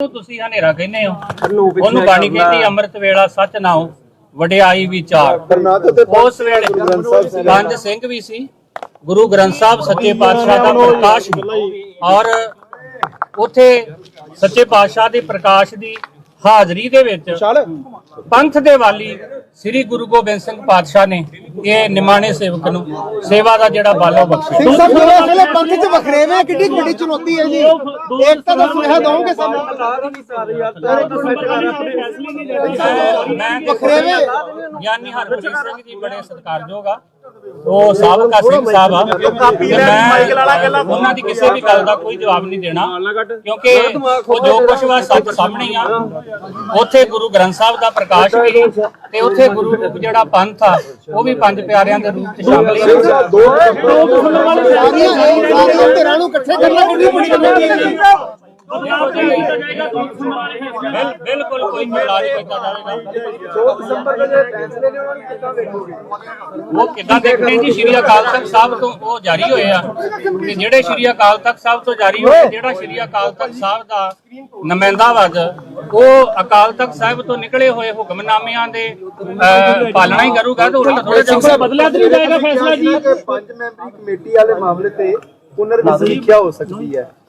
ਨੂੰ ਤੁਸੀਂ ਹਨੇਰਾ ਕਹਿੰਦੇ ਹੋ ਉਹਨੂੰ ਬਾਣੀ ਕਹਿੰਦੀ ਅੰਮ੍ਰਿਤ ਵੇਲਾ ਸੱਚ ਨਾਉ ਵਡਿਆਈ ਵਿਚਾਰ ਉਸ ਵੇਲੇ ਪੰਜ ਸਿੰਘ ਵੀ ਸੀ ਗੁਰੂ ਗ੍ਰੰਥ ਸਾਹਿਬ ਸੱਚੇ ਪਾਤਸ਼ਾਹ ਦਾ ਪ੍ਰਕਾਸ਼। ਔਰ ਉਥੇ ਸੱਚੇ ਪਾਤਸ਼ਾਹ ਦੇ ਪ੍ਰਕਾਸ਼ ਦੀ ਹਾਜ਼ਰੀ ਦੇ ਵਿੱਚ ਪੰਥ ਦੇ ਵਾਲੀ ਸ੍ਰੀ ਗੁਰੂ ਗੋਬਿੰਦ ਸਿੰਘ ਪਾਤਸ਼ਾਹ ਨੇ ਇਹ ਨਿਮਾਣੇ ਸੇਵਕ ਨੂੰ ਸੇਵਾ ਦਾ ਜਿਹੜਾ ਬਾਲੋ ਬਖਸ਼ਿਆ। ਸਿੰਘ ਸਾਹਿਬ ਮੇਰੇ ਅਸਲੇ ਪੰਥ ਚ ਵਖਰੇਵੇਂ ਆ, ਕਿੱਡੀ ਵੱਡੀ ਚੁਣੌਤੀ ਹੈ ਜੀ। ਏਕਤਾ ਦਾ ਸੁਨੇਹਾ ਦਵਾਂਗੇ ਸਾਨੂੰ? ਮੈਂ ਵਖਰੇਵੇਂ ਗਿਆਨੀ ਹਰਪ੍ਰੀਤ ਸਿੰਘ ਜੀ ਬੜੇ ਸਤਿਕਾਰਯੋਗ ਆ। ਉਹ ਸਾਬਕਾ ਸਿੰਘ ਸਾਹਿਬ ਆ। ਤੇ ਮੈਂ ਉਹਨਾਂ ਦੀ ਕਿਸੇ ਵੀ ਗੱਲ ਦਾ ਕੋਈ ਜਵਾਬ ਨਹੀਂ ਦੇਣਾ। ਕਿਉਂਕਿ ਉਹ ਜੋ ਕੁਛ ਵਾ ਸਭ ਸਾਹਮਣੇ ਆ। ਉੱਥੇ ਗੁਰੂ ਗ੍ਰੰਥ ਸਾਹਿਬ ਦਾ ਪ੍ਰਕਾਸ਼ ਵੀ ਤੇ ਉੱਥੇ ਗੁਰੂ ਜਿਹੜਾ ਪੰਥ ਆ ਉਹ ਵੀ ਪੰਜ ਪਿਆਰਿਆਂ ਦੇ ਰੂਪ ਚ ਸ਼ਾਮਲ ਹੀ ਸਾਰੀਆਂ ਧਿਰਾਂ ਨੂੰ ਇਕੱਠੇ ਕਰਨਾ ਕਿੰਨੀ ਹੈ ਜੀ ਬਿਲ- ਬਿਲਕੁਲ ਕੋਈ ਇਲਾਜ ਕੀਤਾ ਜਾਵੇਗਾ ਉਹ ਕਿੱਦਾਂ ਦੇਖਦੇ ਜੀ? ਸ਼੍ਰੀ ਅਕਾਲ ਤਖਤ ਸਾਹਿਬ ਤੋਂ ਉਹ ਜਾਰੀ ਹੋਏ ਆ। ਤੇ ਜਿਹੜੇ ਸ਼੍ਰੀ ਅਕਾਲ ਤਖਤ ਸਾਹਿਬ ਤੋਂ ਜਾਰੀ ਹੋਏ ਜਿਹੜਾ ਸ਼੍ਰੀ ਅਕਾਲ ਤਖਤ ਸਾਹਿਬ ਦਾ ਨੁਮਾਇੰਦਾ ਵਜ ਉਹ ਅਕਾਲ ਤਖਤ ਸਾਹਿਬ ਤੋਂ ਨਿਕਲੇ ਹੋਏ ਹੁਕਮਨਾਮਿਆਂ ਦੇ ਪਾਲਣਾ ਹੀ ਕਰੂਗਾ ਤਾਂ ਉਹਨਾਂ ਥੋੜਾ ਜਿਹਾ ਬਦਲਿਆ ਤੇ ਨਹੀਂ ਜਾਏਗਾ ਫੈਸਲਾ ਜੀ? ਪੰਜ ਮੈਂਬਰੀ ਕਮੇਟੀ ਵਾਲੇ ਮਾਮਲੇ ਤੇ ਪੁਨਰ ਸਮੀਖਿਆ ਹੋ ਸਕਦੀ ਹੈ।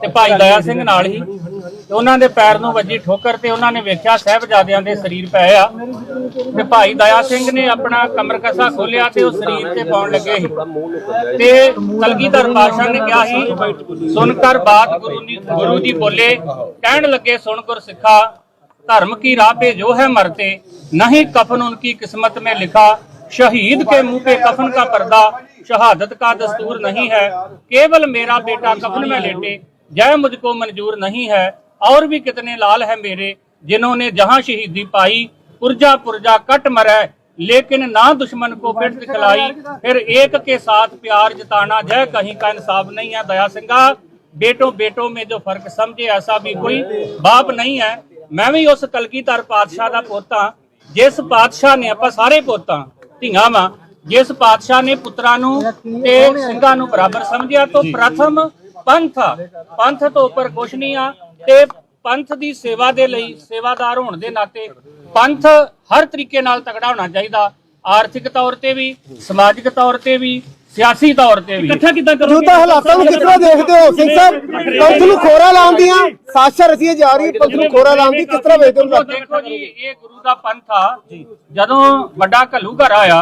ਤੇ ਭਾਈ ਦਇਆ ਸਿੰਘ ਨਾਲ ਹੀ ਤੇ ਉਹਨਾਂ ਦੇ ਪੈਰ ਨੂੰ ਵੱਜੀ ਠੋਕਰ ਤੇ ਉਹਨਾਂ ਨੇ ਵੇਖਿਆ ਸਾਹਿਬਜ਼ਾਦਿਆਂ ਦੇ ਸਰੀਰ ਪਏ ਆ ਤੇ ਭਾਈ ਦਇਆ ਸਿੰਘ ਨੇ ਆਪਣਾ ਕਮਰ ਕਸਾ ਖੋਲਿਆ ਤੇ ਉਹ ਸਰੀਰ ਤੇ ਪਾਉਣ ਲੱਗੇ ਸੀ ਤੇ ਕਲਗੀਧਰ ਪਾਤਸ਼ਾਹ ਨੇ ਕਿਹਾ ਸੀ ਸੁਣ ਕਰ ਬਾਤ ਗੁਰੂ ਦੀ ਗੁਰੂ ਦੀ ਬੋਲੇ ਕਹਿਣ ਲੱਗੇ ਸੁਣ ਗੁਰ ਸਿੱਖਾ धर्म की राह पे जो है मरते नहीं कफन उनकी किस्मत में लिखा शहीद के मुंह पे कफन का पर्दा शहादत का दस्तूर नहीं है केवल मेरा बेटा कफन में लेटे जय मुझको मंजूर नहीं है और भी कितने लाल है मेरे जिन्होंने जहां शहीदी पाई पुरजा पुरजा कट मरे लेकिन ना दुश्मन को पिट दिखलाई फिर एक के साथ प्यार जताना जय कहीं का इंसाफ नहीं है दया सिंगा बेटों बेटों में जो फर्क समझे ऐसा भी कोई बाप नहीं है ਮੈਂ ਵੀ ਉਸ ਕਲਗੀਧਰ ਪਾਤਸ਼ਾਹ ਦਾ ਪੋਤਾ ਜਿਸ ਪਾਤਸ਼ਾਹ ਨੇ ਆਪਾਂ ਸਾਰੇ ਪੋਤਾ ਧੀਆਂ ਵਾਂ ਜਿਸ ਪਾਤਸ਼ਾਹ ਨੇ ਪੁੱਤਰਾਂ ਨੂੰ ਤੇ ਸਿੰਘਾਂ ਨੂੰ ਬਰਾਬਰ ਸਮਝਿਆ ਤੋਂ ਪ੍ਰਥਮ ਪੰਥ ਆ। ਪੰਥ ਤੋਂ ਉੱਪਰ ਕੁਛ ਨਹੀਂ ਆ ਤੇ ਪੰਥ ਦੀ ਸੇਵਾ ਦੇ ਲਈ ਸੇਵਾਦਾਰ ਹੋਣ ਦੇ ਨਾਤੇ ਪੰਥ ਹਰ ਤਰੀਕੇ ਨਾਲ ਤਗੜਾ ਹੋਣਾ ਚਾਹੀਦਾ। ਆਰਥਿਕ ਤੌਰ ਤੇ ਵੀ ਸਮਾਜਿਕ ਤੌਰ ਤੇ ਵੀ ਸਿਆਸੀ ਤੌਰ ਤੇ ਵੀ। ਇਕੱਠਾ ਕਿਦਾਂ ਮੌਜੂਦਾ ਹਾਲਾਤਾਂ ਨੂੰ ਕਿਸ ਤਰ੍ਹਾਂ ਦੇਖਦੇ ਹੋ? ਸਿੰਘ ਸਾਹਿਬ ਪੰਥ ਨੂੰ ਖੋਰਾ ਲਾਉਣ ਦੀਆਂ ਸਾਜ਼ਿਸ਼ਾਂ ਰਚੀਆਂ ਜਾ ਰਹੀ ਪੰਥ ਨੂੰ ਖੋਰਾ ਲਾਉਣ ਦੀ ਕਿਸ ਤਰ੍ਹਾਂ ਵੇਖਦੇ ਹੋ? ਦੇਖੋ ਜੀ ਇਹ ਗੁਰੂ ਦਾ ਪੰਥ ਆ। ਜਦੋਂ ਵੱਡਾ ਘੱਲੂ ਘਰ ਆਇਆ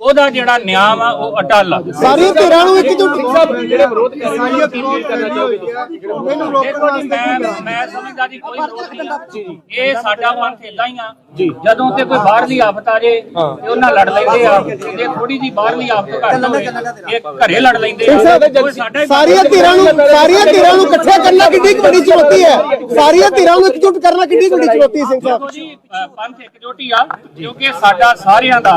ਉਹਦਾ ਜਿਹੜਾ ਨਿਆਂ ਵਾ ਉਹ ਅਟਲ ਆ। ਸਾਰੀਆਂ ਧਿਰਾਂ ਨੂੰ ਇਕਜੁੱਟ ਜਿਹੜੇ ਵਿਰੋਧ ਕਰ ਰਹੇ ਹੋ ਕੀ ਕਰਨਾ ਚਾਹੋਗੇ ਦੇਖੋ ਜੀ ਮੈਂ ਮੈਂ ਸਮਝਦਾ ਜੀ ਕੋਈ ਵਿਰੋਧ ਨਹੀਂ। ਇਹ ਸਾਡਾ ਪੰਥ ਇਦਾਂ ਹੀ ਆ। ਜਦੋਂ ਤੇ ਕੋਈ ਬਾਹਰਲੀ ਆਫਤ ਆ ਜੇ ਤੇ ਉਹਨਾਂ ਲੜ ਲੈਂਦੇ ਆ। ਜੇ ਥੋੜੀ ਜੀ ਬਾਹਰਲੀ ਆਫਤ ਘੱਟ ਹੋਵੇ ਇਹ ਘਰੇ ਲੜ ਲੈਂਦੇ ਆ ਹੀ ਸਾਰੀਆਂ ਧਿਰਾਂ ਨੂੰ ਸਾਰੀਆਂ ਧਿਰਾਂ ਨੂੰ ਇਕੱਠੇ ਕਰਨਾ ਕਿੰਨੀ ਵੱਡੀ ਚੁਣੌਤੀ ਹੈ। ਸਾਰੀਆਂ ਧਿਰਾਂ ਨੂੰ ਇਕਜੁੱਟ ਕਰਨਾ ਕਿੰਨੀ ਵੱਡੀ ਚੁਣੌਤੀ ਹੈ ਸਿੰਘ ਸਾਹਿਬ। ਦੇਖੋ ਜੀ ਅ, ਪੰਥ ਇਕਜੋਟੀ ਆ ਕਿਉਂਕਿ ਸਾਡਾ ਸਾਰਿਆਂ ਦਾ